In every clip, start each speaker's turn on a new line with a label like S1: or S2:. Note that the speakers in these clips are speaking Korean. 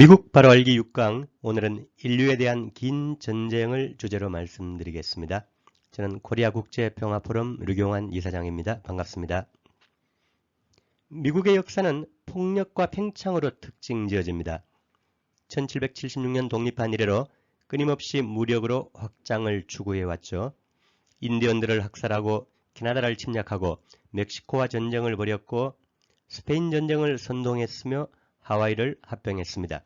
S1: 미국 바로 알기 6강 오늘은 인류에 대한 긴 전쟁을 주제로 말씀드리겠습니다. 저는 코리아 국제 평화 포럼 류경환 이사장입니다. 반갑습니다. 미국의 역사는 폭력과 팽창으로 특징 지어집니다. 1776년 독립한 이래로 끊임없이 무력으로 확장을 추구해 왔죠. 인디언들을 학살하고 캐나다를 침략하고 멕시코와 전쟁을 벌였고 스페인 전쟁을 선동했으며 하와이를 합병했습니다.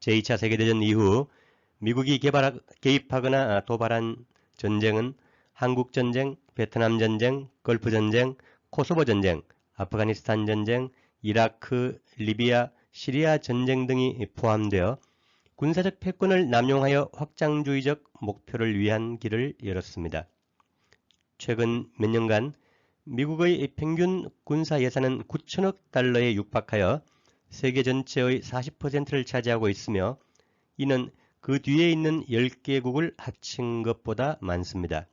S1: 제2차 세계대전 이후 미국이 개발, 개입하거나 도발한 전쟁은 한국전쟁, 베트남전쟁, 걸프전쟁, 코소보전쟁, 아프가니스탄 전쟁, 이라크, 리비아, 시리아 전쟁 등이 포함되어 군사적 패권을 남용하여 확장주의적 목표를 위한 길을 열었습니다. 최근 몇 년간 미국의 평균 군사 예산은 9천억 달러에 육박하여 세계 전체의 40%를 차지하고 있으며 이는 그 뒤에 있는 10개국을 합친 것보다 많습니다.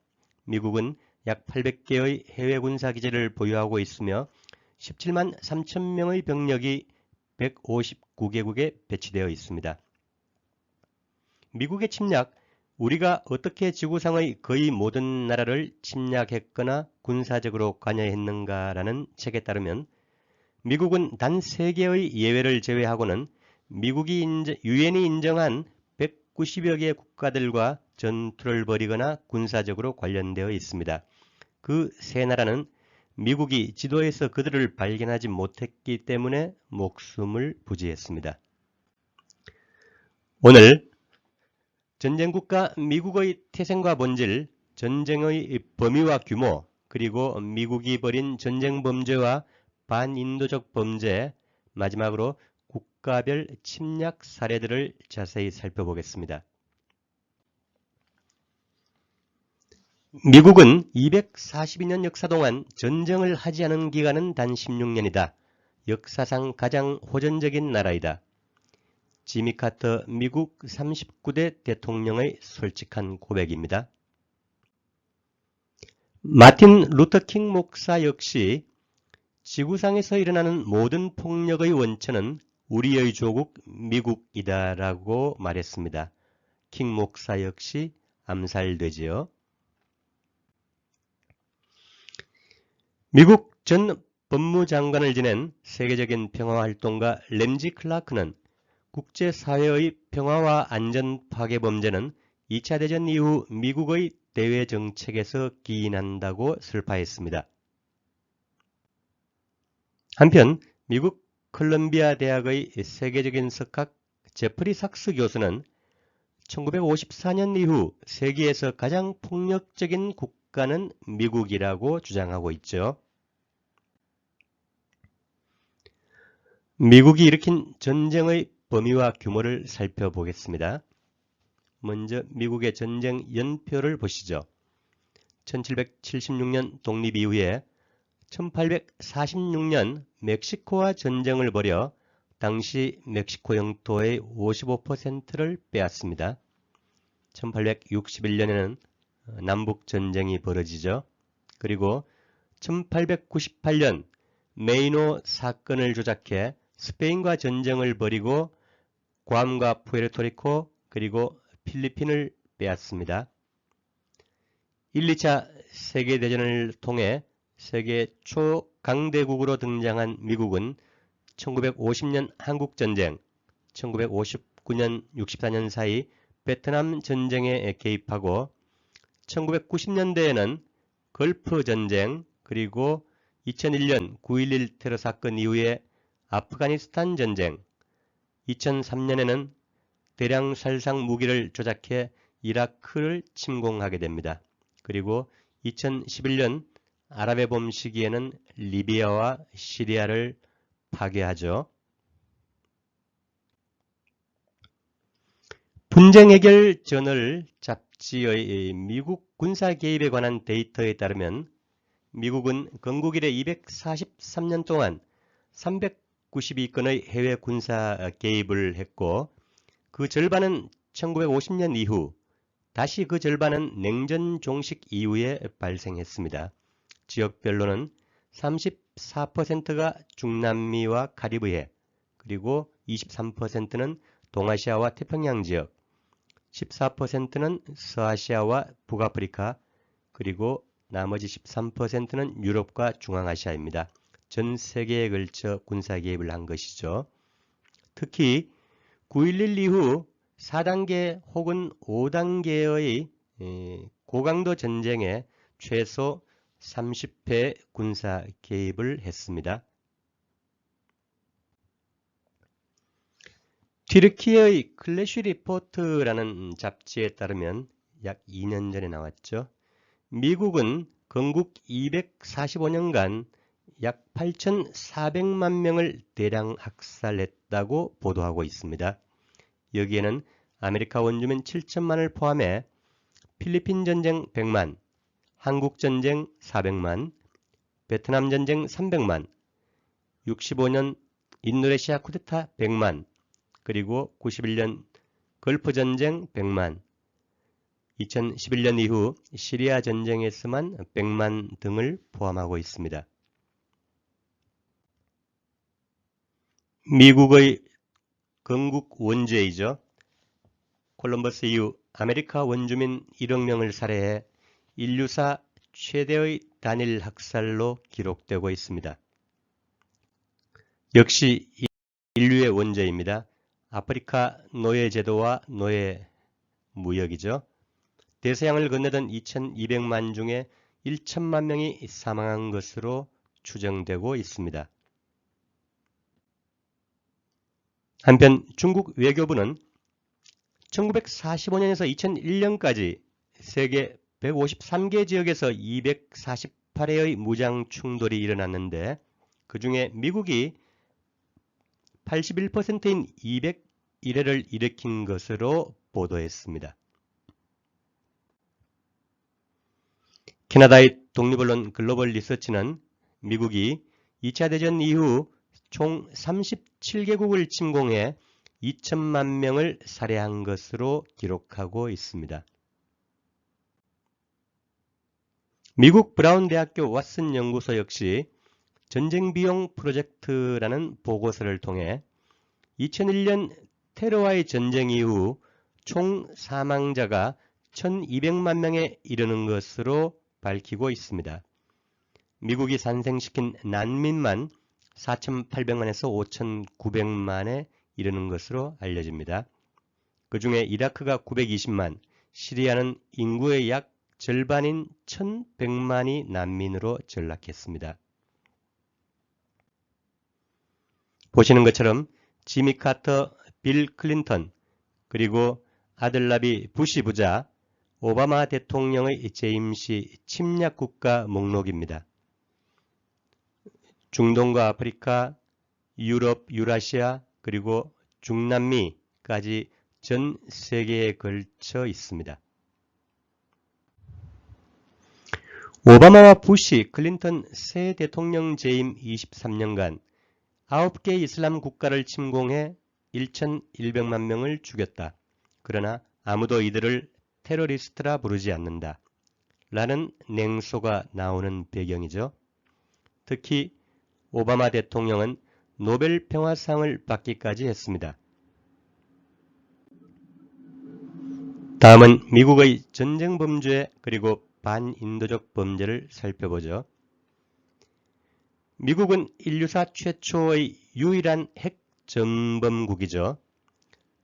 S1: 미국은 약 800개의 해외 군사 기지를 보유하고 있으며 17만 3천 명의 병력이 159개국에 배치되어 있습니다. 미국의 침략, 우리가 어떻게 지구상의 거의 모든 나라를 침략했거나 군사적으로 관여했는가라는 책에 따르면 미국은 단 3개의 예외를 제외하고는 미국이 인정, 유엔이 인정한 190여 개 국가들과 전투를 벌이거나 군사적으로 관련되어 있습니다. 그 세 나라는 미국이 지도에서 그들을 발견하지 못했기 때문에 목숨을 부지했습니다. 오늘 전쟁국가 미국의 태생과 본질, 전쟁의 범위와 규모, 그리고 미국이 벌인 전쟁 범죄와 반인도적 범죄, 마지막으로 국가별 침략 사례들을 자세히 살펴보겠습니다. 미국은 242년 역사 동안 전쟁을 하지 않은 기간은 단 16년이다. 역사상 가장 호전적인 나라이다. 지미 카터 미국 39대 대통령의 솔직한 고백입니다. 마틴 루터 킹 목사 역시 지구상에서 일어나는 모든 폭력의 원천은 우리의 조국 미국이다라고 말했습니다. 킹 목사 역시 암살되지요. 미국 전 법무장관을 지낸 세계적인 평화활동가 램지 클라크는 국제사회의 평화와 안전 파괴 범죄는 2차 대전 이후 미국의 대외 정책에서 기인한다고 설파했습니다. 한편 미국 컬럼비아 대학의 세계적인 석학 제프리 삭스 교수는 1954년 이후 세계에서 가장 폭력적인 국가는 미국이라고 주장하고 있죠. 미국이 일으킨 전쟁의 범위와 규모를 살펴보겠습니다. 먼저 미국의 전쟁 연표를 보시죠. 1776년 독립 이후에 1846년 멕시코와 전쟁을 벌여 당시 멕시코 영토의 55%를 빼앗습니다. 1861년에는 남북 전쟁이 벌어지죠. 그리고 1898년 메이노 사건을 조작해 스페인과 전쟁을 벌이고 괌과 푸에르토리코 그리고 필리핀을 빼앗습니다. 1, 2차 세계대전을 통해 세계 초강대국으로 등장한 미국은 1950년 한국전쟁, 1959년 64년 사이 베트남 전쟁에 개입하고 1990년대에는 걸프 전쟁 그리고 2001년 9.11 테러 사건 이후에 아프가니스탄 전쟁, 2003년에는 대량 살상 무기를 조작해 이라크를 침공하게 됩니다. 그리고 2011년 아랍의 봄 시기에는 리비아와 시리아를 파괴하죠. 분쟁 해결 저널 잡지의 미국 군사 개입에 관한 데이터에 따르면 미국은 건국 이래 243년 동안 392건의 해외 군사 개입을 했고 그 절반은 1950년 이후 다시 그 절반은 냉전 종식 이후에 발생했습니다. 지역별로는 34%가 중남미와 카리브해 그리고 23%는 동아시아와 태평양 지역, 14%는 서아시아와 북아프리카, 그리고 나머지 13%는 유럽과 중앙아시아입니다. 전 세계에 걸쳐 군사 개입을 한 것이죠. 특히 9.11 이후 4단계 혹은 5단계의 고강도 전쟁에 최소 30회 군사 개입을 했습니다. 튀르키의 클래시 리포트라는 잡지에 따르면 약 2년 전에 나왔죠. 미국은 건국 245년간 약 8,400만 명을 대량 학살했다고 보도하고 있습니다. 여기에는 아메리카 원주민 7천만을 포함해 필리핀 전쟁 100만, 한국 전쟁 400만, 베트남 전쟁 300만, 65년 인도네시아 쿠데타 100만, 그리고 91년 걸프 전쟁 100만, 2011년 이후 시리아 전쟁에서만 100만 등을 포함하고 있습니다. 미국의 건국 원죄이죠. 콜럼버스 이후 아메리카 원주민 1억 명을 살해해 인류사 최대의 단일 학살로 기록되고 있습니다. 역시 인류의 원죄입니다. 아프리카 노예 제도와 노예 무역이죠. 대서양을 건너던 2200만 중에 1천만 명이 사망한 것으로 추정되고 있습니다. 한편 중국 외교부는 1945년에서 2001년까지 세계 153개 지역에서 248회의 무장 충돌이 일어났는데 그 중에 미국이 81%인 201회를 일으킨 것으로 보도했습니다. 캐나다의 독립언론 글로벌 리서치는 미국이 2차 대전 이후 총 37개국을 침공해 2천만 명을 살해한 것으로 기록하고 있습니다. 미국 브라운 대학교 왓슨 연구소 역시 전쟁 비용 프로젝트라는 보고서를 통해 2001년 테러와의 전쟁 이후 총 사망자가 1200만 명에 이르는 것으로 밝히고 있습니다. 미국이 산생시킨 난민만 4,800만에서 5,900만에 이르는 것으로 알려집니다. 그 중에 이라크가 920만, 시리아는 인구의 약 절반인 1,100만이 난민으로 전락했습니다. 보시는 것처럼 지미 카터, 빌 클린턴, 그리고 아들나비 부시 부자, 오바마 대통령의 재임시 침략 국가 목록입니다. 중동과 아프리카, 유럽, 유라시아, 그리고 중남미까지 전 세계에 걸쳐 있습니다. 오바마와 부시, 클린턴 새 대통령 재임 23년간 9개 이슬람 국가를 침공해 1,100만 명을 죽였다. 그러나 아무도 이들을 테러리스트라 부르지 않는다. 라는 냉소가 나오는 배경이죠. 특히 오바마 대통령은 노벨 평화상을 받기까지 했습니다. 다음은 미국의 전쟁 범죄 그리고 반인도적 범죄를 살펴보죠. 미국은 인류사 최초의 유일한 핵 전범국이죠.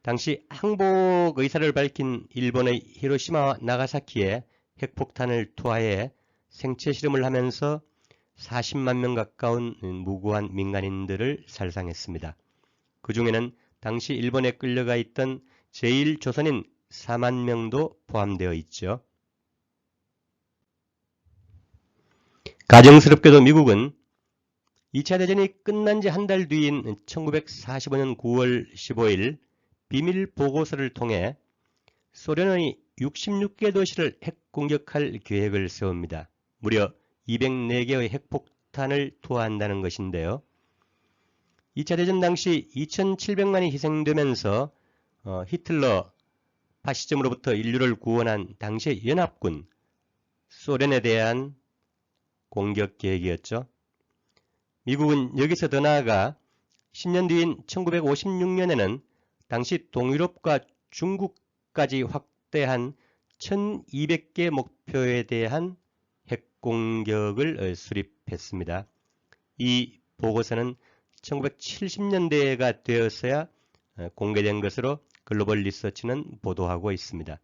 S1: 당시 항복 의사를 밝힌 일본의 히로시마와 나가사키에 핵폭탄을 투하해 생체 실험을 하면서 40만 명 가까운 무고한 민간인들을 살상했습니다. 그 중에는 당시 일본에 끌려가 있던 제1조선인 4만 명도 포함되어 있죠. 가정스럽게도 미국은 2차 대전이 끝난 지 한 달 뒤인 1945년 9월 15일 비밀 보고서를 통해 소련의 66개 도시를 핵 공격할 계획을 세웁니다. 무려 204개의 핵폭탄을 투하한다는 것인데요. 2차 대전 당시 2,700만이 희생되면서 어, 히틀러 파시즘으로부터 인류를 구원한 당시의 연합군 소련에 대한 공격 계획이었죠. 미국은 여기서 더 나아가 10년 뒤인 1956년에는 당시 동유럽과 중국까지 확대한 1200개 목표에 대한 핵공격을 수립했습니다. 이 보고서는 1970년대가 되었어야 공개된 것으로 글로벌 리서치는 보도하고 있습니다.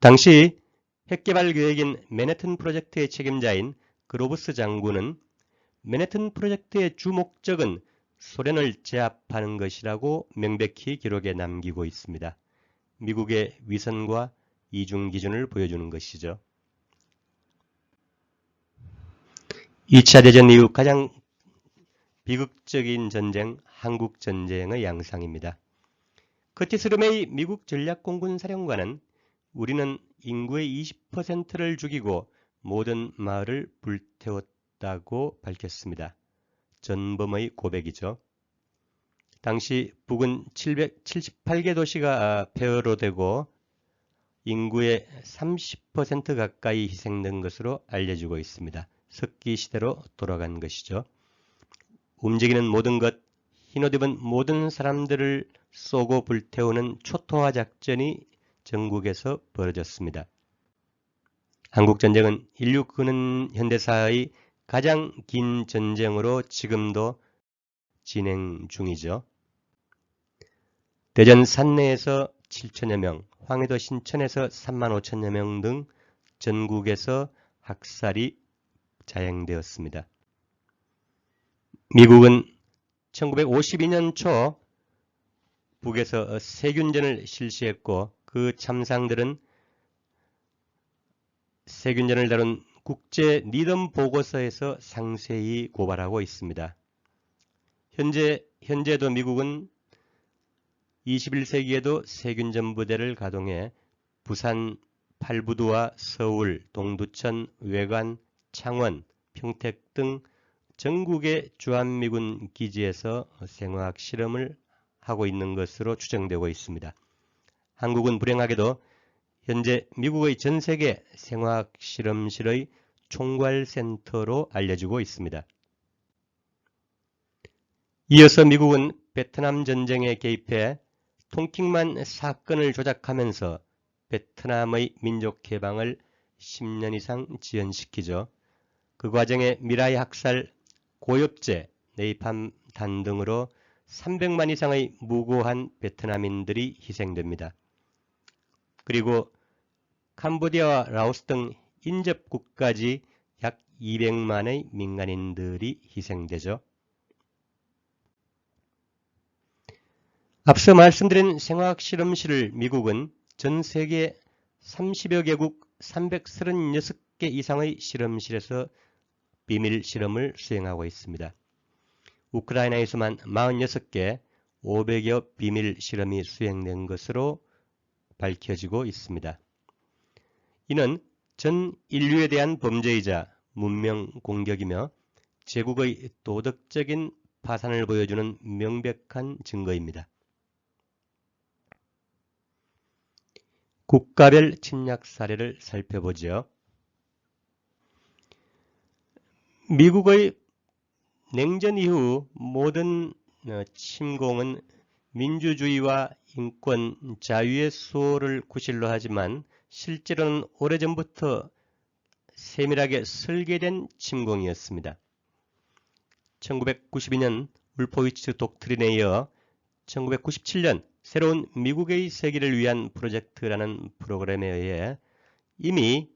S1: 당시 핵개발 계획인 맨해튼 프로젝트의 책임자인 그로브스 장군은 맨해튼 프로젝트의 주 목적은 소련을 제압하는 것이라고 명백히 기록에 남기고 있습니다. 미국의 위선과 이중 기준을 보여주는 것이죠. 2차 대전 이후 가장 비극적인 전쟁, 한국 전쟁의 양상입니다. 커티스 르메이 미국 전략공군 사령관은 우리는 인구의 20%를 죽이고 모든 마을을 불태웠다고 밝혔습니다. 전범의 고백이죠. 당시 북은 778개 도시가 폐허로 되고 인구의 30% 가까이 희생된 것으로 알려지고 있습니다. 석기 시대로 돌아간 것이죠. 움직이는 모든 것, 흰옷 입은 모든 사람들을 쏘고 불태우는 초토화 작전이 전국에서 벌어졌습니다. 한국전쟁은 인류 근원 현대사의 가장 긴 전쟁으로 지금도 진행 중이죠. 대전 산내에서 7천여 명, 황해도 신천에서 3만 5천여 명 등 전국에서 학살이 자행되었습니다. 미국은 1952년 초 북에서 세균전을 실시했고 그 참상들은 세균전을 다룬 국제 니덤 보고서에서 상세히 고발하고 있습니다. 현재, 현재도 미국은 21세기에도 세균전 부대를 가동해 부산 팔부두와 서울, 동두천, 외관, 창원, 평택 등 전국의 주한미군 기지에서 생화학 실험을 하고 있는 것으로 추정되고 있습니다. 한국은 불행하게도 현재 미국의 전 세계 생화학 실험실의 총괄센터로 알려지고 있습니다. 이어서 미국은 베트남 전쟁에 개입해 통킹만 사건을 조작하면서 베트남의 민족 해방을 10년 이상 지연시키죠. 그 과정에 미라이 학살, 고엽제, 네이팜 단 등으로 300만 이상의 무고한 베트남인들이 희생됩니다. 그리고 캄보디아와 라오스 등 인접국까지 약 200만의 민간인들이 희생되죠. 앞서 말씀드린 생화학 실험실을 미국은 전 세계 30여 개국 336개 이상의 실험실에서 비밀 실험을 수행하고 있습니다. 우크라이나에서만 46개 500여 비밀 실험이 수행된 것으로 밝혀지고 있습니다. 이는 전 인류에 대한 범죄이자 문명 공격이며 제국의 도덕적인 파산을 보여주는 명백한 증거입니다. 국가별 침략 사례를 살펴보죠. 미국의 냉전 이후 모든 어, 침공은 민주주의와 인권, 자유의 수호를 구실로 하지만 실제로는 오래전부터 세밀하게 설계된 침공이었습니다. 1992년 울포위츠 독트린에 이어 1997년 새로운 미국의 세계를 위한 프로젝트라는 프로그램에 의해 이미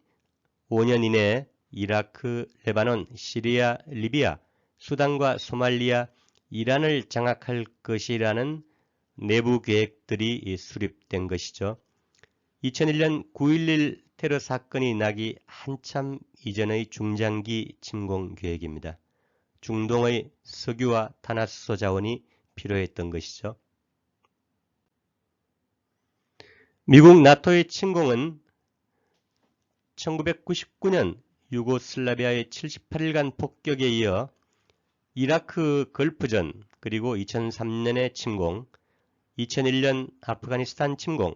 S1: 5년 이내 이라크, 레바논, 시리아, 리비아, 수단과 소말리아, 이란을 장악할 것이라는 내부 계획들이 수립된 것이죠. 2001년 9.11 테러 사건이 나기 한참 이전의 중장기 침공 계획입니다. 중동의 석유와 탄화수소 자원이 필요했던 것이죠. 미국 나토의 침공은 1999년 유고슬라비아의 78일간 폭격에 이어 이라크 걸프전 그리고 2003년의 침공, 2001년 아프가니스탄 침공,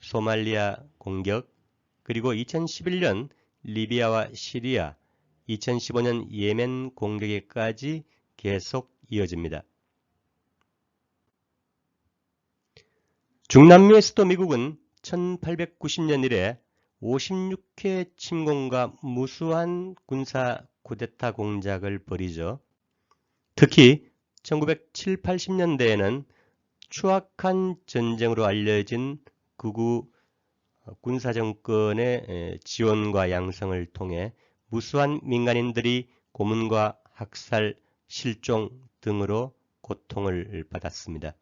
S1: 소말리아 공격, 그리고 2011년 리비아와 시리아, 2015년 예멘 공격에까지 계속 이어집니다. 중남미의 수도 미국은 1890년 이래 56회 침공과 무수한 군사 쿠데타 공작을 벌이죠. 특히 1970, 80년대에는 추악한 전쟁으로 알려진 극우 군사정권의 지원과 양성을 통해 무수한 민간인들이 고문과 학살, 실종 등으로 고통을 받았습니다.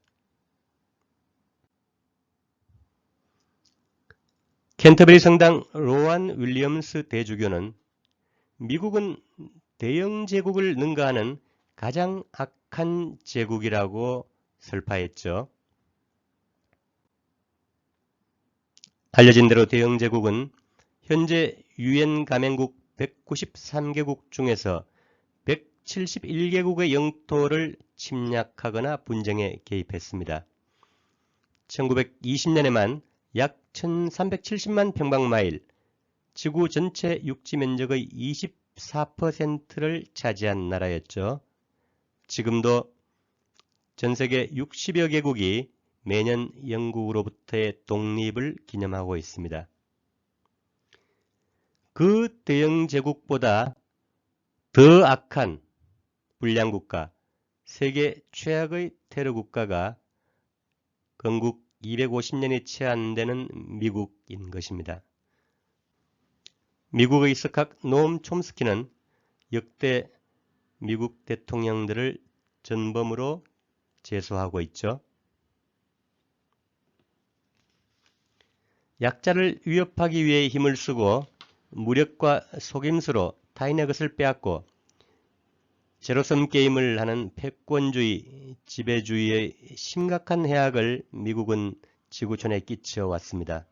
S1: 캔터베리 성당 로안 윌리엄스 대주교는 미국은 대영 제국을 능가하는 가장 악한 제국이라고 설파했죠. 알려진 대로 대영 제국은 현재 유엔 가맹국 193개국 중에서 171개국의 영토를 침략하거나 분쟁에 개입했습니다. 1920년에만 약 1370만 평방마일, 지구 전체 육지 면적의 24%를 차지한 나라였죠. 지금도 전 세계 60여 개국이 매년 영국으로부터의 독립을 기념하고 있습니다. 그 대영 제국보다 더 악한 불량 국가, 세계 최악의 테러 국가가 건국 250년이 채 안 되는 미국인 것입니다. 미국의 석학 노엄 촘스키는 역대 미국 대통령들을 전범으로 제소하고 있죠. 약자를 위협하기 위해 힘을 쓰고 무력과 속임수로 타인의 것을 빼앗고 제로섬 게임을 하는 패권주의, 지배주의의 심각한 해악을 미국은 지구촌에 끼쳐 왔습니다.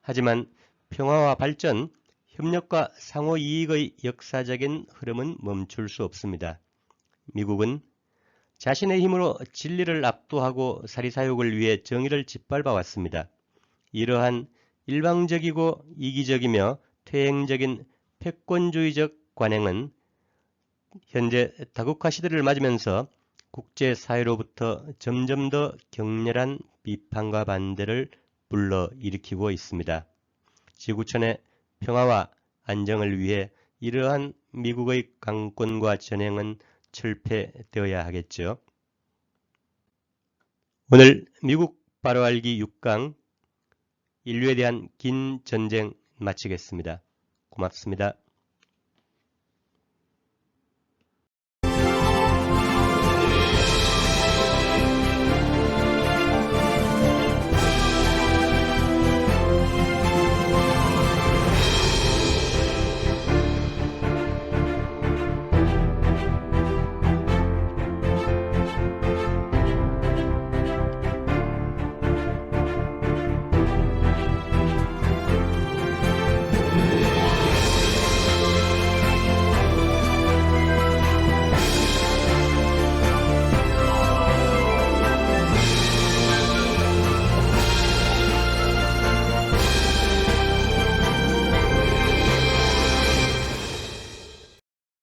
S1: 하지만 평화와 발전, 협력과 상호 이익의 역사적인 흐름은 멈출 수 없습니다. 미국은 자신의 힘으로 진리를 압도하고 사리사욕을 위해 정의를 짓밟아 왔습니다. 이러한 일방적이고 이기적이며 퇴행적인 패권주의적 관행은 현재 다국화 시대를 맞으면서 국제사회로부터 점점 더 격렬한 비판과 반대를 불러일으키고 있습니다. 지구촌의 평화와 안정을 위해 이러한 미국의 강권과 전행은 철폐되어야 하겠죠. 오늘 미국 바로 알기 6강 인류에 대한 긴 전쟁 마치겠습니다. 고맙습니다.